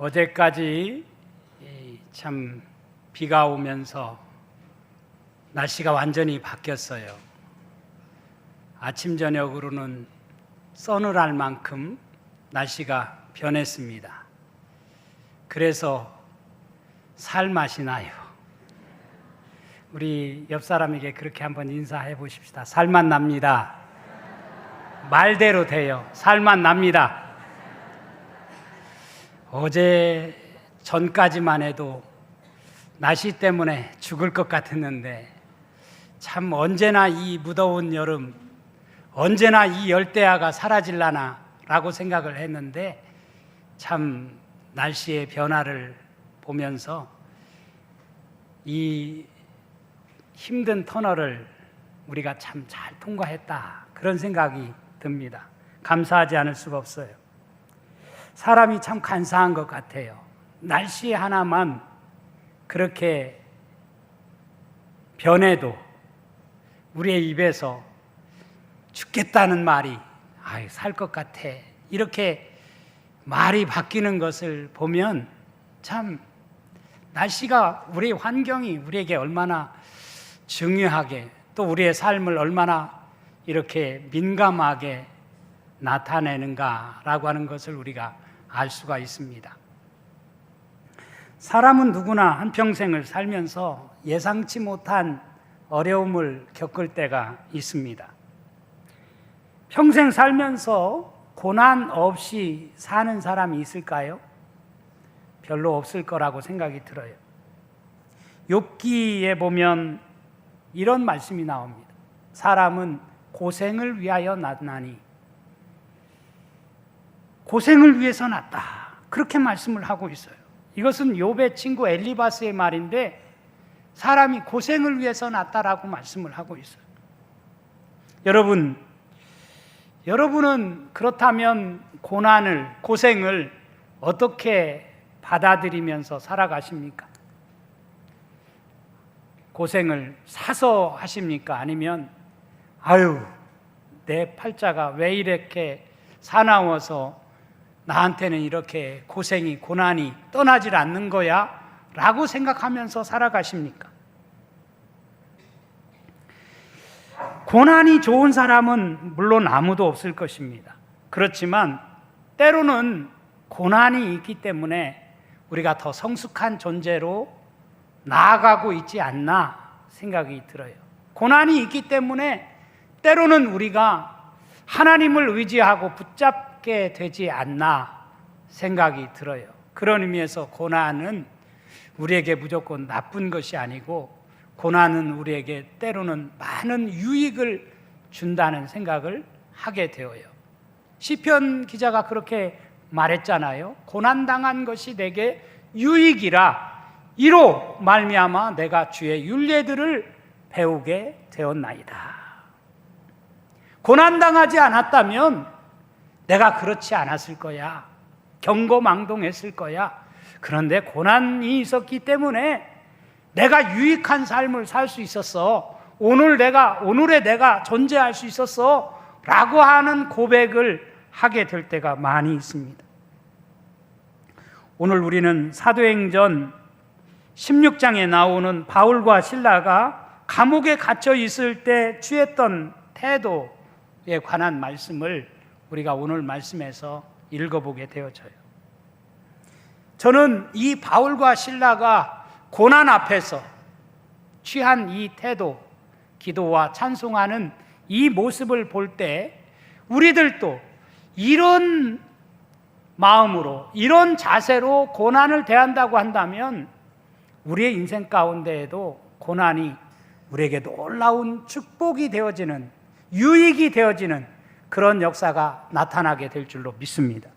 어제까지 참 비가 오면서 날씨가 완전히 바뀌었어요. 아침 저녁으로는 서늘할 만큼 날씨가 변했습니다. 그래서 살 맛이 나요. 우리 옆 사람에게 그렇게 한번 인사해 보십시다. 살맛 납니다. 말대로 돼요. 살맛 납니다. 어제 전까지만 해도 날씨 때문에 죽을 것 같았는데 참 언제나 이 무더운 여름 언제나 이 열대야가 사라질라나 라고 생각을 했는데 참 날씨의 변화를 보면서 이 힘든 터널을 우리가 참 잘 통과했다 그런 생각이 듭니다. 감사하지 않을 수가 없어요. 사람이 참 간사한 것 같아요. 날씨 하나만 그렇게 변해도 우리의 입에서 죽겠다는 말이 아유 살 것 같아 이렇게 말이 바뀌는 것을 보면 참 날씨가 우리 환경이 우리에게 얼마나 중요하게 또 우리의 삶을 얼마나 이렇게 민감하게 나타내는가라고 하는 것을 우리가 알 수가 있습니다. 사람은 누구나 한평생을 살면서 예상치 못한 어려움을 겪을 때가 있습니다. 평생 살면서 고난 없이 사는 사람이 있을까요? 별로 없을 거라고 생각이 들어요. 욥기에 보면 이런 말씀이 나옵니다. 사람은 고생을 위하여 났나니 고생을 위해서 났다. 그렇게 말씀을 하고 있어요. 이것은 욥의 친구 엘리바스의 말인데 사람이 고생을 위해서 났다라고 말씀을 하고 있어요. 여러분, 여러분은 그렇다면 고난을, 고생을 어떻게 받아들이면서 살아가십니까? 고생을 사서 하십니까? 아니면, 아유, 내 팔자가 왜 이렇게 사나워서 나한테는 이렇게 고생이, 고난이 떠나질 않는 거야? 라고 생각하면서 살아가십니까? 고난이 좋은 사람은 물론 아무도 없을 것입니다. 그렇지만 때로는 고난이 있기 때문에 우리가 더 성숙한 존재로 나아가고 있지 않나 생각이 들어요. 고난이 있기 때문에 때로는 우리가 하나님을 의지하고 붙잡 게 되지 않나 생각이 들어요. 그런 의미에서 고난은 우리에게 무조건 나쁜 것이 아니고 고난은 우리에게 때로는 많은 유익을 준다는 생각을 하게 되어요. 시편 기자가 그렇게 말했잖아요. 고난 당한 것이 내게 유익이라 이로 말미암아 내가 주의 윤례들을 배우게 되었나이다. 고난 당하지 않았다면 내가 그렇지 않았을 거야. 경고망동했을 거야. 그런데 고난이 있었기 때문에 내가 유익한 삶을 살 수 있었어. 오늘 내가, 오늘의 내가 존재할 수 있었어. 라고 하는 고백을 하게 될 때가 많이 있습니다. 오늘 우리는 사도행전 16장에 나오는 바울과 신라가 감옥에 갇혀 있을 때 취했던 태도에 관한 말씀을 우리가 오늘 말씀에서 읽어보게 되어져요. 저는 이 바울과 신라가 고난 앞에서 취한 이 태도, 기도와 찬송하는 이 모습을 볼 때 우리들도 이런 마음으로, 이런 자세로 고난을 대한다고 한다면 우리의 인생 가운데에도 고난이 우리에게 놀라운 축복이 되어지는, 유익이 되어지는 그런 역사가 나타나게 될 줄로 믿습니다.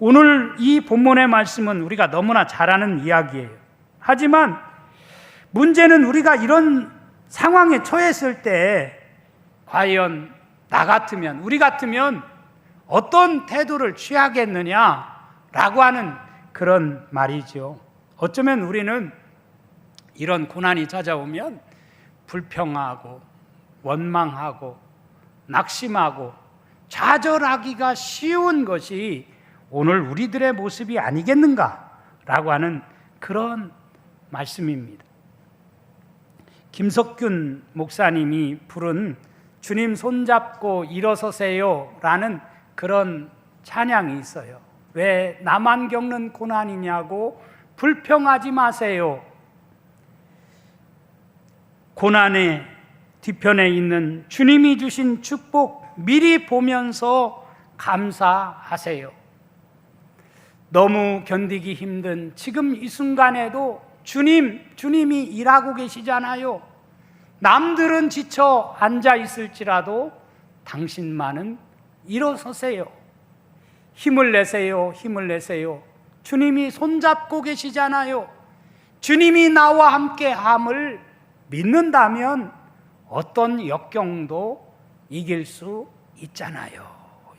오늘 이 본문의 말씀은 우리가 너무나 잘 아는 이야기예요. 하지만 문제는 우리가 이런 상황에 처했을 때 과연 나 같으면 우리 같으면 어떤 태도를 취하겠느냐라고 하는 그런 말이죠. 어쩌면 우리는 이런 고난이 찾아오면 불평하고 원망하고 낙심하고 좌절하기가 쉬운 것이 오늘 우리들의 모습이 아니겠는가라고 하는 그런 말씀입니다. 김석균 목사님이 부른 주님 손잡고 일어서세요 라는 그런 찬양이 있어요. 왜 나만 겪는 고난이냐고 불평하지 마세요. 고난의 뒤편에 있는 주님이 주신 축복 미리 보면서 감사하세요. 너무 견디기 힘든 지금 이 순간에도 주님, 주님이 일하고 계시잖아요. 남들은 지쳐 앉아 있을지라도 당신만은 일어서세요. 힘을 내세요. 힘을 내세요. 주님이 손잡고 계시잖아요. 주님이 나와 함께 함을 믿는다면 어떤 역경도 이길 수 있잖아요.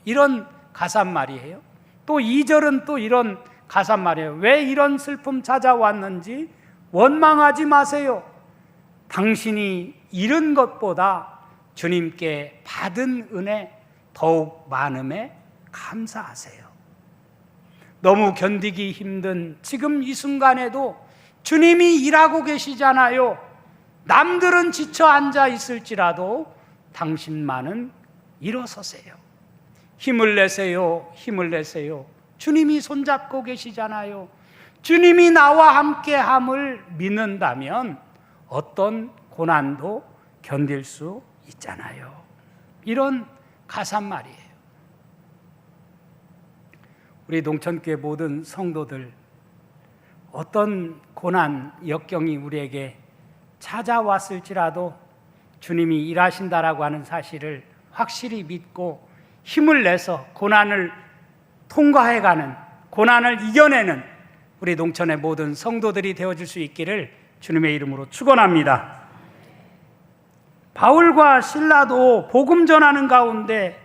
이런 가사말이에요. 또 2절은 또 이런 가사말이에요. 왜 이런 슬픔 찾아왔는지 원망하지 마세요. 당신이 잃은 것보다 주님께 받은 은혜 더욱 많음에 감사하세요. 너무 견디기 힘든 지금 이 순간에도 주님이 일하고 계시잖아요. 남들은 지쳐 앉아 있을지라도 당신만은 일어서세요. 힘을 내세요. 힘을 내세요. 주님이 손잡고 계시잖아요. 주님이 나와 함께 함을 믿는다면 어떤 고난도 견딜 수 있잖아요. 이런 가사말이에요. 우리 농천교회 모든 성도들 어떤 고난, 역경이 우리에게 찾아왔을지라도 주님이 일하신다라고 하는 사실을 확실히 믿고 힘을 내서 고난을 통과해가는 고난을 이겨내는 우리 농촌의 모든 성도들이 되어줄 수 있기를 주님의 이름으로 축원합니다. 바울과 신라도 복음 전하는 가운데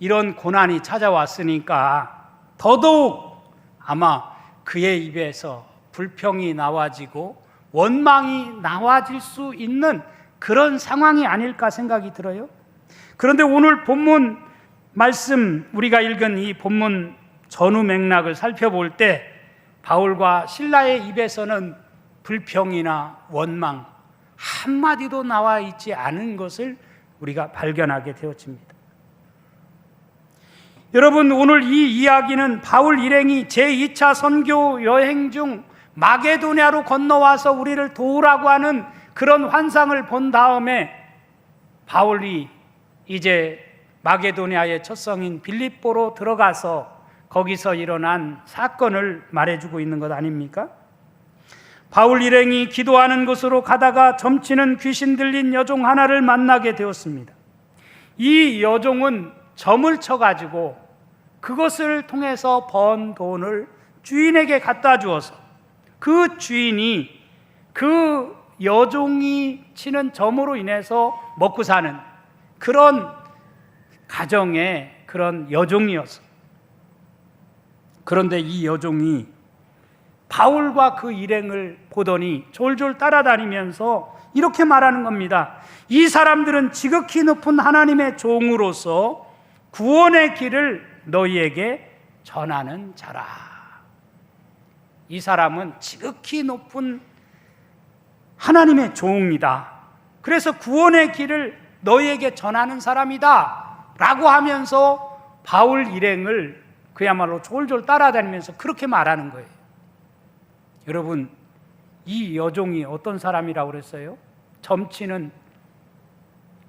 이런 고난이 찾아왔으니까 더더욱 아마 그의 입에서 불평이 나와지고 원망이 나와질 수 있는 그런 상황이 아닐까 생각이 들어요. 그런데 오늘 본문 말씀 우리가 읽은 이 본문 전후 맥락을 살펴볼 때 바울과 신라의 입에서는 불평이나 원망 한마디도 나와 있지 않은 것을 우리가 발견하게 되어집니다. 여러분 오늘 이 이야기는 바울 일행이 제2차 선교 여행 중 마게도냐로 건너와서 우리를 도우라고 하는 그런 환상을 본 다음에 바울이 이제 마게도냐의 첫 성인 빌립보로 들어가서 거기서 일어난 사건을 말해주고 있는 것 아닙니까? 바울 일행이 기도하는 곳으로 가다가 점치는 귀신 들린 여종 하나를 만나게 되었습니다. 이 여종은 점을 쳐가지고 그것을 통해서 번 돈을 주인에게 갖다 주어서 그 주인이 그 여종이 치는 점으로 인해서 먹고 사는 그런 가정의 그런 여종이었어. 그런데 이 여종이 바울과 그 일행을 보더니 졸졸 따라다니면서 이렇게 말하는 겁니다. 이 사람들은 지극히 높은 하나님의 종으로서 구원의 길을 너희에게 전하는 자라. 이 사람은 지극히 높은 하나님의 종이다. 그래서 구원의 길을 너희에게 전하는 사람이다. 라고 하면서 바울 일행을 그야말로 졸졸 따라다니면서 그렇게 말하는 거예요. 여러분, 이 여종이 어떤 사람이라고 그랬어요? 점치는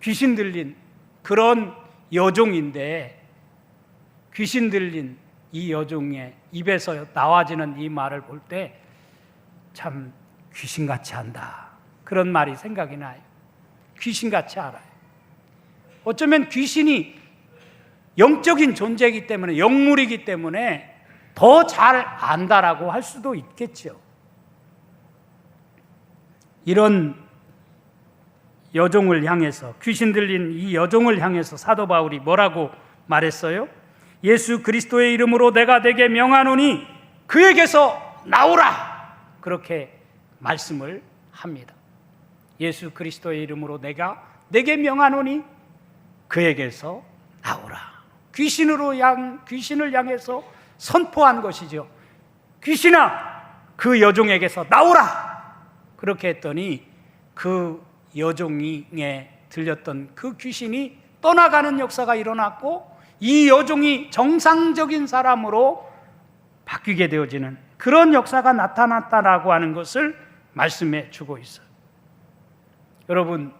귀신 들린 그런 여종인데 귀신 들린 이 여종의 입에서 나와지는 이 말을 볼 때 참 귀신같이 한다. 그런 말이 생각이 나요. 귀신같이 알아요. 어쩌면 귀신이 영적인 존재이기 때문에 영물이기 때문에 더 잘 안다라고 할 수도 있겠죠. 이런 여종을 향해서 귀신 들린 이 여종을 향해서 사도 바울이 뭐라고 말했어요? 예수 그리스도의 이름으로 내가 내게 명하노니 그에게서 나오라 그렇게 말씀을 합니다. 예수 그리스도의 이름으로 내가 내게 명하노니 그에게서 나오라. 귀신으로 향 귀신을 향해서 선포한 것이죠. 귀신아, 그 여종에게서 나오라! 그렇게 했더니 그 여종에 들렸던 그 귀신이 떠나가는 역사가 일어났고 이 여종이 정상적인 사람으로 바뀌게 되어지는 그런 역사가 나타났다라고 하는 것을 말씀해 주고 있어요. 여러분,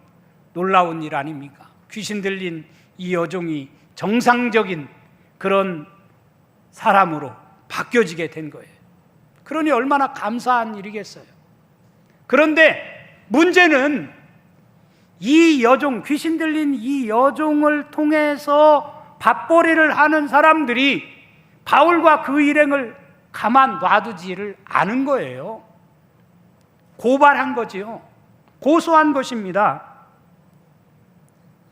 놀라운 일 아닙니까? 귀신 들린 이 여종이 정상적인 그런 사람으로 바뀌어지게 된 거예요. 그러니 얼마나 감사한 일이겠어요. 그런데 문제는 이 여종, 귀신 들린 이 여종을 통해서 밥벌이를 하는 사람들이 바울과 그 일행을 가만 놔두지를 않은 거예요. 고발한 거지요. 고소한 것입니다.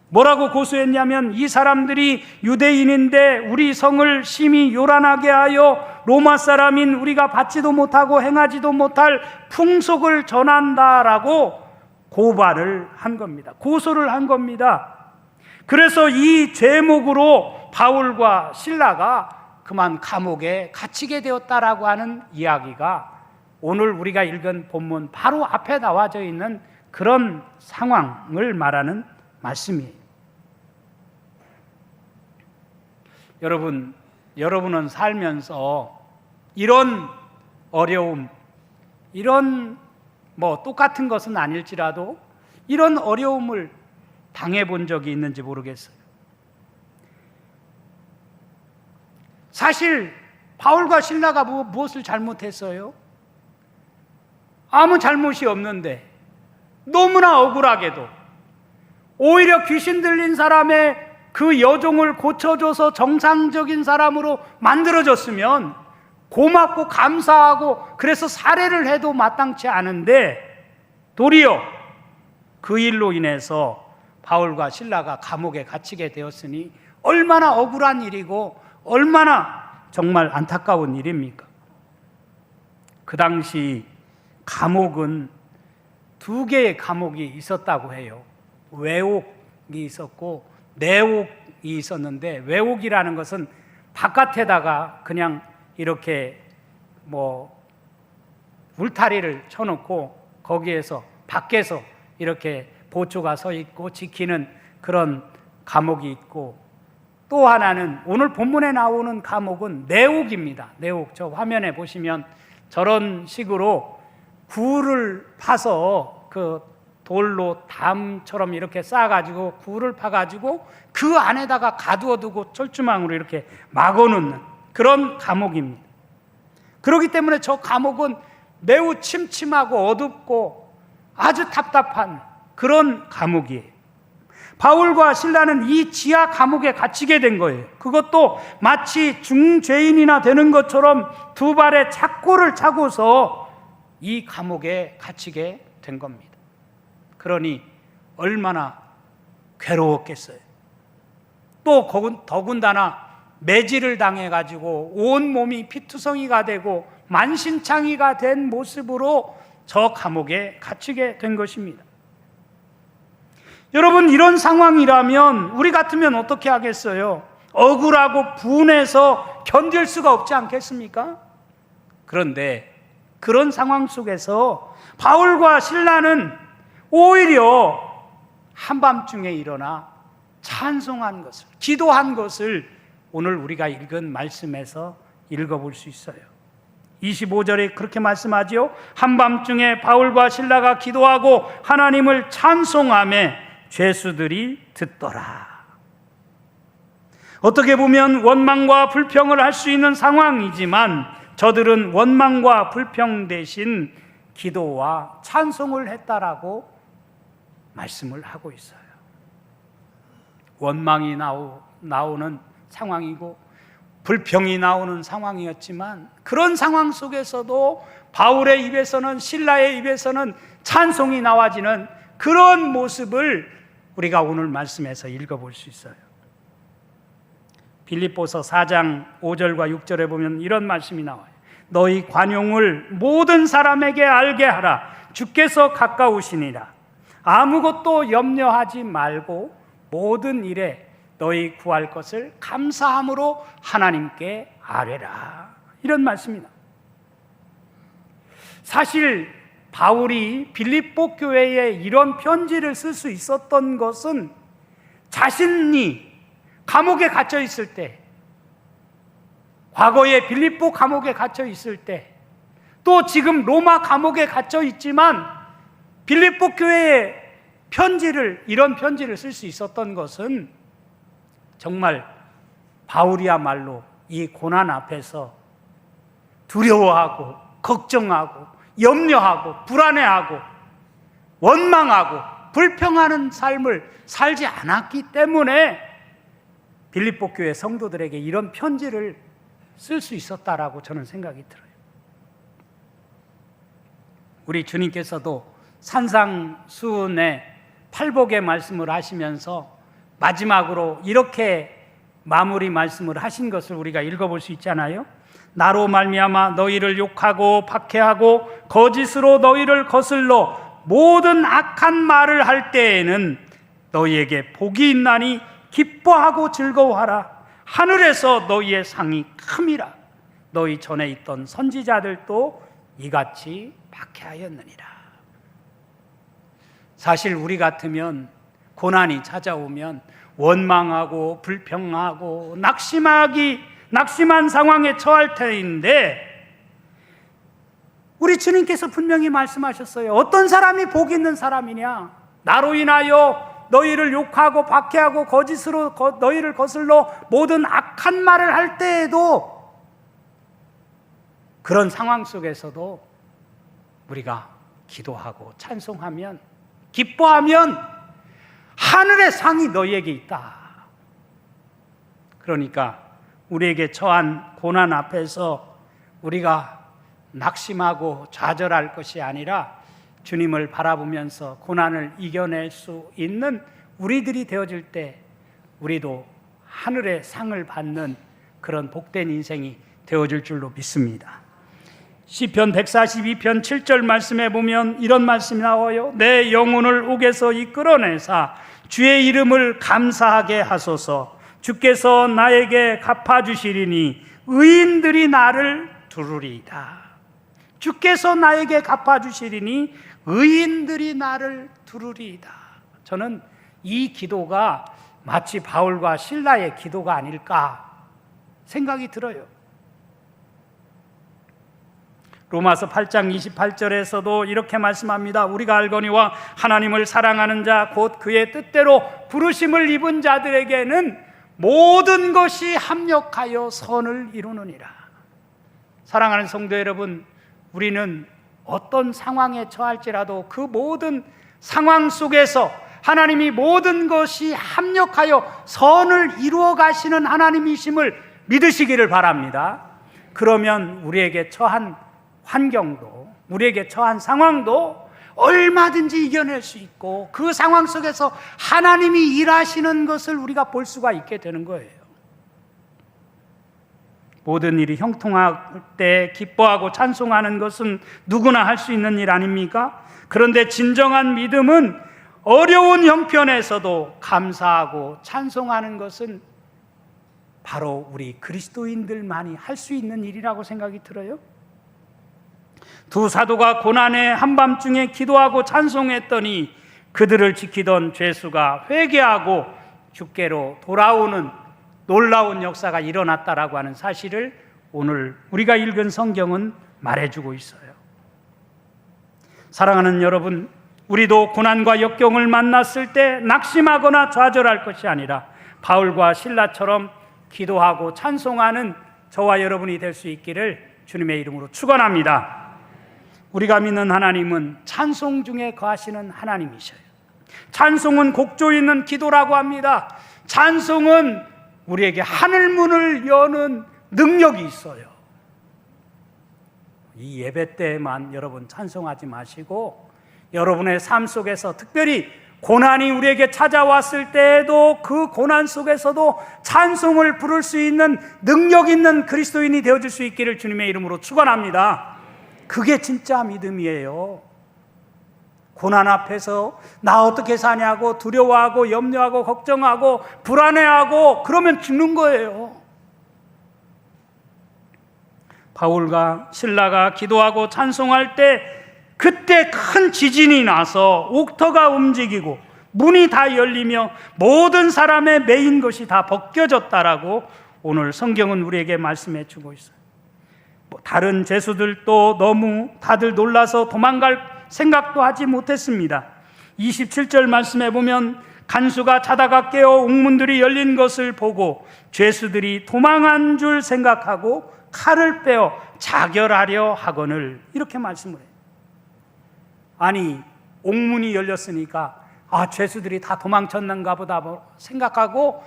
뭐라고 고소했냐면 이 사람들이 유대인인데 우리 성을 심히 요란하게 하여 로마 사람인 우리가 받지도 못하고 행하지도 못할 풍속을 전한다라고 고발을 한 겁니다. 고소를 한 겁니다. 그래서 이 죄목으로 바울과 신라가 그만 감옥에 갇히게 되었다라고 하는 이야기가 오늘 우리가 읽은 본문 바로 앞에 나와져 있는 그런 상황을 말하는 말씀이에요. 여러분, 여러분은 살면서 이런 어려움, 이런 뭐 똑같은 것은 아닐지라도 이런 어려움을 당해 본 적이 있는지 모르겠어요. 사실 바울과 신라가 뭐, 무엇을 잘못했어요? 아무 잘못이 없는데 너무나 억울하게도 오히려 귀신 들린 사람의 그 여종을 고쳐줘서 정상적인 사람으로 만들어졌으면 고맙고 감사하고 그래서 사례를 해도 마땅치 않은데 도리어 그 일로 인해서 바울과 신라가 감옥에 갇히게 되었으니 얼마나 억울한 일이고 얼마나 정말 안타까운 일입니까? 그 당시 감옥은 두 개의 감옥이 있었다고 해요. 외옥이 있었고 내옥이 있었는데 외옥이라는 것은 바깥에다가 그냥 이렇게 뭐 울타리를 쳐놓고 거기에서 밖에서 이렇게 보초가 서 있고 지키는 그런 감옥이 있고 또 하나는 오늘 본문에 나오는 감옥은 내옥입니다. 내옥 저 화면에 보시면 저런 식으로 굴을 파서 그 돌로 담처럼 이렇게 쌓아가지고 굴을 파가지고 그 안에다가 가두어두고 철조망으로 이렇게 막아놓는 그런 감옥입니다. 그렇기 때문에 저 감옥은 매우 침침하고 어둡고 아주 답답한 그런 감옥이에요. 바울과 신라는 이 지하 감옥에 갇히게 된 거예요. 그것도 마치 중죄인이나 되는 것처럼 두 발에 착고를 차고서 이 감옥에 갇히게 된 겁니다. 그러니 얼마나 괴로웠겠어요. 또 더군다나 매질을 당해가지고 온 몸이 피투성이가 되고 만신창이가 된 모습으로 저 감옥에 갇히게 된 것입니다. 여러분, 이런 상황이라면 우리 같으면 어떻게 하겠어요? 억울하고 분해서 견딜 수가 없지 않겠습니까? 그런데 그런 상황 속에서 바울과 신라는 오히려 한밤중에 일어나 찬송한 것을, 기도한 것을 오늘 우리가 읽은 말씀에서 읽어볼 수 있어요. 25절에 그렇게 말씀하지요. 한밤중에 바울과 신라가 기도하고 하나님을 찬송함에 죄수들이 듣더라. 어떻게 보면 원망과 불평을 할 수 있는 상황이지만 저들은 원망과 불평 대신 기도와 찬송을 했다라고 말씀을 하고 있어요. 원망이 나오, 나오는 상황이고 불평이 나오는 상황이었지만 그런 상황 속에서도 바울의 입에서는 신라의 입에서는 찬송이 나와지는 그런 모습을 우리가 오늘 말씀에서 읽어볼 수 있어요. 빌립보서 4장 5절과 6절에 보면 이런 말씀이 나와요. 너희 관용을 모든 사람에게 알게 하라. 주께서 가까우시니라. 아무것도 염려하지 말고 모든 일에 너희 구할 것을 감사함으로 하나님께 아뢰라. 이런 말씀입니다. 사실 바울이 빌립보 교회에 이런 편지를 쓸 수 있었던 것은 자신이 감옥에 갇혀 있을 때, 과거에 빌립보 감옥에 갇혀 있을 때, 또 지금 로마 감옥에 갇혀 있지만 빌립보 교회에 편지를 이런 편지를 쓸 수 있었던 것은 정말 바울이야말로 이 고난 앞에서 두려워하고 걱정하고 염려하고 불안해하고 원망하고 불평하는 삶을 살지 않았기 때문에 빌립보 교회 성도들에게 이런 편지를 쓸 수 있었다라고 저는 생각이 들어요. 우리 주님께서도 산상수훈의 팔복의 말씀을 하시면서 마지막으로 이렇게 마무리 말씀을 하신 것을 우리가 읽어볼 수 있잖아요. 나로 말미암아 너희를 욕하고 박해하고 거짓으로 너희를 거슬러 모든 악한 말을 할 때에는 너희에게 복이 있나니 기뻐하고 즐거워하라. 하늘에서 너희의 상이 큼이라. 너희 전에 있던 선지자들도 이같이 박해하였느니라. 사실 우리 같으면 고난이 찾아오면 원망하고 불평하고 낙심하기 낙심한 상황에 처할 터인데 우리 주님께서 분명히 말씀하셨어요. 어떤 사람이 복 있는 사람이냐? 나로 인하여 너희를 욕하고 박해하고 거짓으로 거- 너희를 거슬러 모든 악한 말을 할 때에도 그런 상황 속에서도 우리가 기도하고 찬송하면 기뻐하면 하늘의 상이 너희에게 있다. 그러니까 우리에게 처한 고난 앞에서 우리가 낙심하고 좌절할 것이 아니라 주님을 바라보면서 고난을 이겨낼 수 있는 우리들이 되어질 때 우리도 하늘의 상을 받는 그런 복된 인생이 되어질 줄로 믿습니다. 시편 142편 7절 말씀에 보면 이런 말씀이 나와요. 내 영혼을 옥에서 이끌어내사 주의 이름을 감사하게 하소서. 주께서 나에게 갚아 주시리니 의인들이 나를 두르리이다. 주께서 나에게 갚아 주시리니 의인들이 나를 두르리이다. 저는 이 기도가 마치 바울과 신라의 기도가 아닐까 생각이 들어요. 로마서 8장 28절에서도 이렇게 말씀합니다. 우리가 알거니와 하나님을 사랑하는 자 곧 그의 뜻대로 부르심을 입은 자들에게는 모든 것이 합력하여 선을 이루느니라. 사랑하는 성도 여러분, 우리는 어떤 상황에 처할지라도 그 모든 상황 속에서 하나님이 모든 것이 합력하여 선을 이루어 가시는 하나님이심을 믿으시기를 바랍니다. 그러면 우리에게 처한 환경도, 우리에게 처한 상황도 얼마든지 이겨낼 수 있고 그 상황 속에서 하나님이 일하시는 것을 우리가 볼 수가 있게 되는 거예요. 모든 일이 형통할 때 기뻐하고 찬송하는 것은 누구나 할 수 있는 일 아닙니까? 그런데 진정한 믿음은 어려운 형편에서도 감사하고 찬송하는 것은 바로 우리 그리스도인들만이 할 수 있는 일이라고 생각이 들어요. 두 사도가 고난의 한밤중에 기도하고 찬송했더니 그들을 지키던 죄수가 회개하고 주께로 돌아오는 놀라운 역사가 일어났다라고 하는 사실을 오늘 우리가 읽은 성경은 말해주고 있어요. 사랑하는 여러분, 우리도 고난과 역경을 만났을 때 낙심하거나 좌절할 것이 아니라 바울과 신라처럼 기도하고 찬송하는 저와 여러분이 될 수 있기를 주님의 이름으로 축원합니다. 우리가 믿는 하나님은 찬송 중에 거하시는 하나님이셔요. 찬송은 곡조 있는 기도라고 합니다. 찬송은 우리에게 하늘 문을 여는 능력이 있어요. 이 예배 때만 여러분 찬송하지 마시고 여러분의 삶 속에서 특별히 고난이 우리에게 찾아왔을 때에도 그 고난 속에서도 찬송을 부를 수 있는 능력 있는 그리스도인이 되어질 수 있기를 주님의 이름으로 축원합니다. 그게 진짜 믿음이에요. 고난 앞에서 나 어떻게 사냐고 두려워하고 염려하고 걱정하고 불안해하고 그러면 죽는 거예요. 바울과 신라가 기도하고 찬송할 때 그때 큰 지진이 나서 옥터가 움직이고 문이 다 열리며 모든 사람의 메인 것이 다 벗겨졌다라고 오늘 성경은 우리에게 말씀해 주고 있어요. 뭐 다른 제수들도 너무 다들 놀라서 도망갈 생각도 하지 못했습니다. 27절 말씀해 보면 간수가 자다가 깨어 옥문들이 열린 것을 보고 죄수들이 도망한 줄 생각하고 칼을 빼어 자결하려 하거늘 이렇게 말씀을 해요. 아니 옥문이 열렸으니까 아 죄수들이 다 도망쳤는가 보다 뭐 생각하고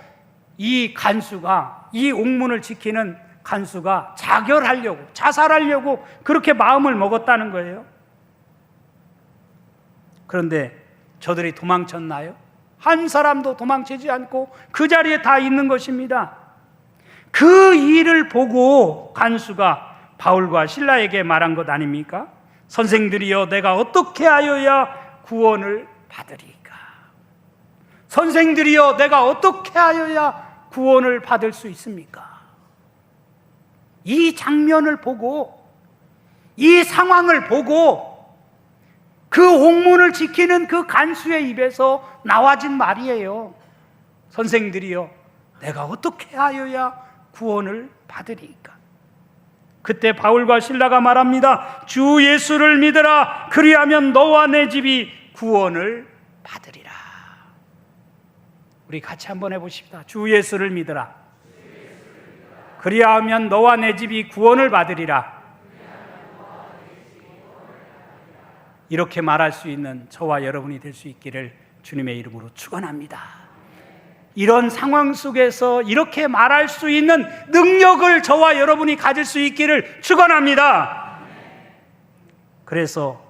이 간수가 이 옥문을 지키는 간수가 자결하려고 자살하려고 그렇게 마음을 먹었다는 거예요. 그런데 저들이 도망쳤나요? 한 사람도 도망치지 않고 그 자리에 다 있는 것입니다. 그 일을 보고 간수가 바울과 신라에게 말한 것 아닙니까? 선생들이여 내가 어떻게 하여야 구원을 받으리까? 선생들이여 내가 어떻게 하여야 구원을 받을 수 있습니까? 이 장면을 보고 이 상황을 보고 그 옥문을 지키는 그 간수의 입에서 나와진 말이에요. 선생들이여 내가 어떻게 하여야 구원을 받으리까? 그때 바울과 신라가 말합니다. 주 예수를 믿으라. 그리하면 너와 내 집이 구원을 받으리라. 우리 같이 한번 해보십시다. 주 예수를 믿으라. 그리하면 너와 내 집이 구원을 받으리라. 이렇게 말할 수 있는 저와 여러분이 될 수 있기를 주님의 이름으로 축원합니다. 이런 상황 속에서 이렇게 말할 수 있는 능력을 저와 여러분이 가질 수 있기를 축원합니다. 그래서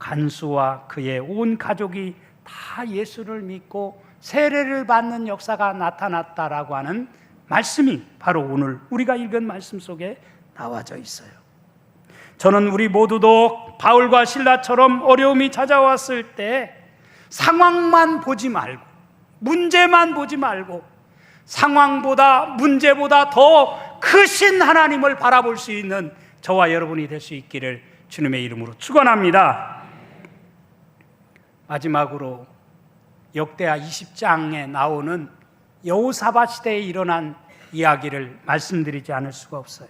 간수와 그의 온 가족이 다 예수를 믿고 세례를 받는 역사가 나타났다라고 하는 말씀이 바로 오늘 우리가 읽은 말씀 속에 나와져 있어요. 저는 우리 모두도 바울과 신라처럼 어려움이 찾아왔을 때 상황만 보지 말고 문제만 보지 말고 상황보다 문제보다 더 크신 하나님을 바라볼 수 있는 저와 여러분이 될 수 있기를 주님의 이름으로 축원합니다. 마지막으로 역대하 20장에 나오는 여호사밧 시대에 일어난 이야기를 말씀드리지 않을 수가 없어요.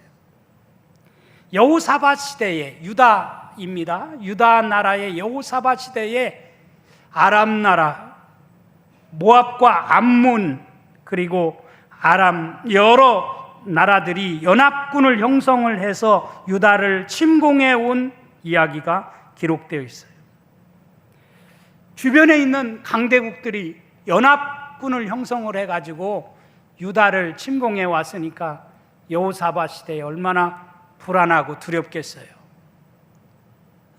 여호사밧 시대에 유다입니다. 유다 나라의 여호사밧 시대에 아람 나라, 모압과 암몬 그리고 아람 여러 나라들이 연합군을 형성을 해서 유다를 침공해 온 이야기가 기록되어 있어요. 주변에 있는 강대국들이 연합군을 형성을 해가지고 유다를 침공해 왔으니까 여호사밧 시대에 얼마나 불안하고 두렵겠어요.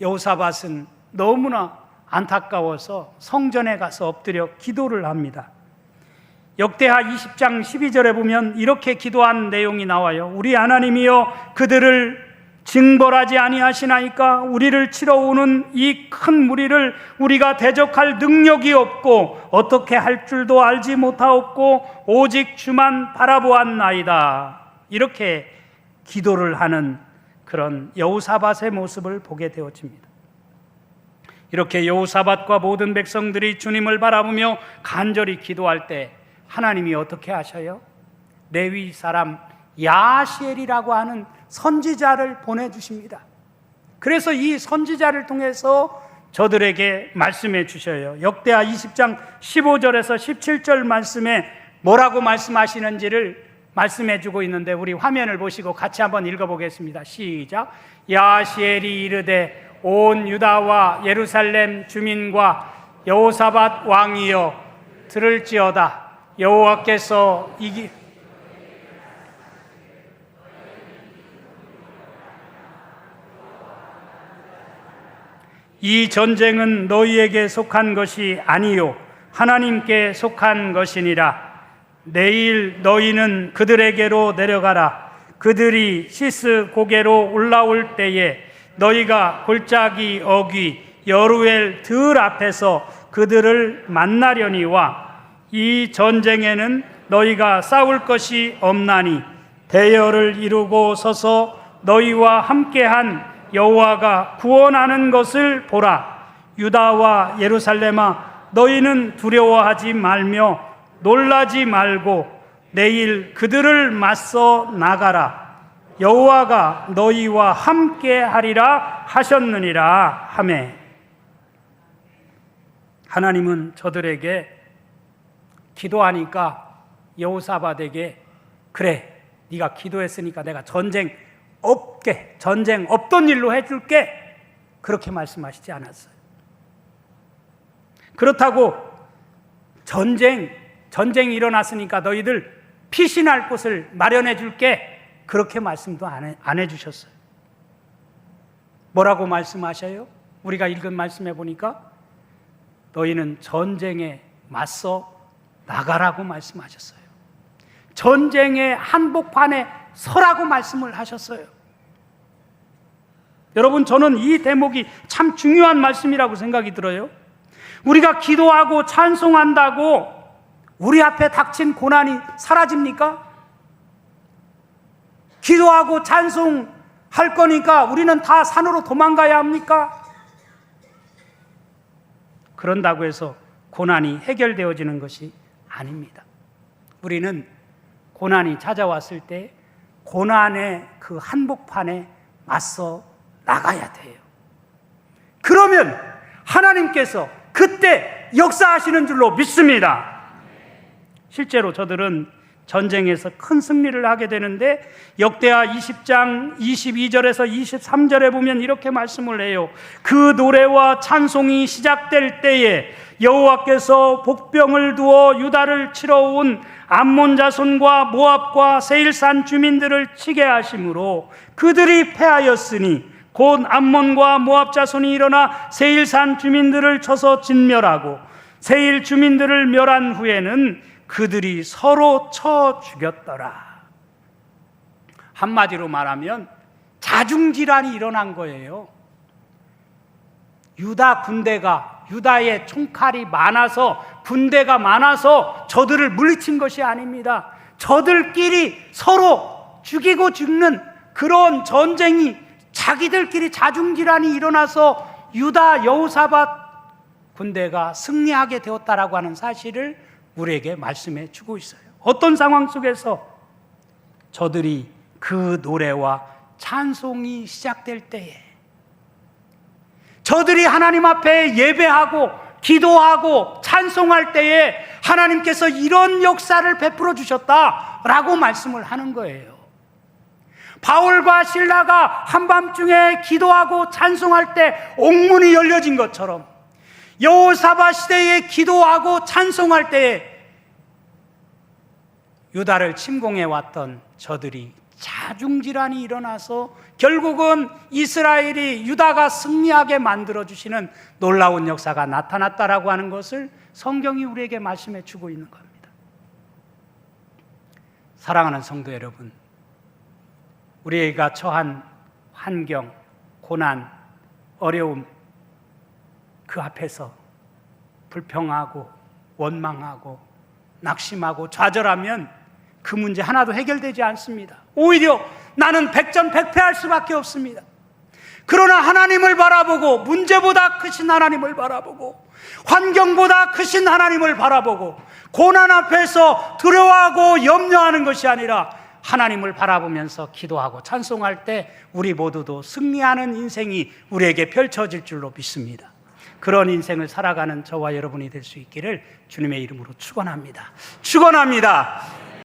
여호사밧은 너무나 안타까워서 성전에 가서 엎드려 기도를 합니다. 역대하 20장 12절에 보면 이렇게 기도한 내용이 나와요. 우리 하나님이여 그들을 징벌하지 아니하시나이까 우리를 치러 오는 이 큰 무리를 우리가 대적할 능력이 없고 어떻게 할 줄도 알지 못하옵고 오직 주만 바라보았나이다. 이렇게 기도를 하는 그런 여우사밧의 모습을 보게 되어집니다. 이렇게 여우사밧과 모든 백성들이 주님을 바라보며 간절히 기도할 때 하나님이 어떻게 하셔요? 레위 사람 야시엘이라고 하는 선지자를 보내주십니다. 그래서 이 선지자를 통해서 저들에게 말씀해 주셔요. 역대하 20장 15절에서 17절 말씀에 뭐라고 말씀하시는지를 말씀해 주고 있는데 우리 화면을 보시고 같이 한번 읽어 보겠습니다. 시작. 야시엘이 이르되 온 유다와 예루살렘 주민과 여호사밧 왕이여 들을지어다 여호와께서 이기 이 전쟁은 너희에게 속한 것이 아니요 하나님께 속한 것이니라. 내일 너희는 그들에게로 내려가라. 그들이 시스 고개로 올라올 때에 너희가 골짜기 어귀 여루엘 들 앞에서 그들을 만나려니와 이 전쟁에는 너희가 싸울 것이 없나니 대열을 이루고 서서 너희와 함께한 여호와가 구원하는 것을 보라. 유다와 예루살렘아 너희는 두려워하지 말며 놀라지 말고 내일 그들을 맞서 나가라. 여호와가 너희와 함께 하리라 하셨느니라. 하매 하나님은 저들에게 기도하니까 여호사밧에게 그래 네가 기도했으니까 내가 전쟁 없게 전쟁 없던 일로 해줄게 그렇게 말씀하시지 않았어요. 그렇다고 전쟁 전쟁이 일어났으니까 너희들 피신할 곳을 마련해 줄게 그렇게 말씀도 안, 해, 안 해 주셨어요. 뭐라고 말씀하셔요? 우리가 읽은 말씀해 보니까 너희는 전쟁에 맞서 나가라고 말씀하셨어요. 전쟁의 한복판에 서라고 말씀을 하셨어요. 여러분, 저는 이 대목이 참 중요한 말씀이라고 생각이 들어요. 우리가 기도하고 찬송한다고 우리 앞에 닥친 고난이 사라집니까? 기도하고 찬송할 거니까 우리는 다 산으로 도망가야 합니까? 그런다고 해서 고난이 해결되어지는 것이 아닙니다. 우리는 고난이 찾아왔을 때 고난의 그 한복판에 맞서 나가야 돼요. 그러면 하나님께서 그때 역사하시는 줄로 믿습니다. 실제로 저들은 전쟁에서 큰 승리를 하게 되는데 역대하 20장 22절에서 23절에 보면 이렇게 말씀을 해요. 그 노래와 찬송이 시작될 때에 여호와께서 복병을 두어 유다를 치러 온 암몬 자손과 모압과 세일산 주민들을 치게 하심으로 그들이 패하였으니 곧 암몬과 모압 자손이 일어나 세일산 주민들을 쳐서 진멸하고 세일 주민들을 멸한 후에는 그들이 서로 쳐 죽였더라. 한마디로 말하면 자중질환이 일어난 거예요. 유다 군대가 유다의 총칼이 많아서 군대가 많아서 저들을 물리친 것이 아닙니다. 저들끼리 서로 죽이고 죽는 그런 전쟁이 자기들끼리 자중질환이 일어나서 유다 여호사밧 군대가 승리하게 되었다라고 하는 사실을 우리에게 말씀해 주고 있어요. 어떤 상황 속에서 저들이 그 노래와 찬송이 시작될 때에 저들이 하나님 앞에 예배하고 기도하고 찬송할 때에 하나님께서 이런 역사를 베풀어 주셨다라고 말씀을 하는 거예요. 바울과 신라가 한밤중에 기도하고 찬송할 때 옥문이 열려진 것처럼 여호사바 시대에 기도하고 찬송할 때에 유다를 침공해 왔던 저들이 자중질환이 일어나서 결국은 이스라엘이 유다가 승리하게 만들어 주시는 놀라운 역사가 나타났다라고 하는 것을 성경이 우리에게 말씀해 주고 있는 겁니다. 사랑하는 성도 여러분, 우리가 처한 환경, 고난, 어려움 그 앞에서 불평하고 원망하고 낙심하고 좌절하면 그 문제 하나도 해결되지 않습니다. 오히려 나는 백전백패할 수밖에 없습니다. 그러나 하나님을 바라보고 문제보다 크신 하나님을 바라보고 환경보다 크신 하나님을 바라보고 고난 앞에서 두려워하고 염려하는 것이 아니라 하나님을 바라보면서 기도하고 찬송할 때 우리 모두도 승리하는 인생이 우리에게 펼쳐질 줄로 믿습니다. 그런 인생을 살아가는 저와 여러분이 될 수 있기를 주님의 이름으로 축원합니다. 축원합니다.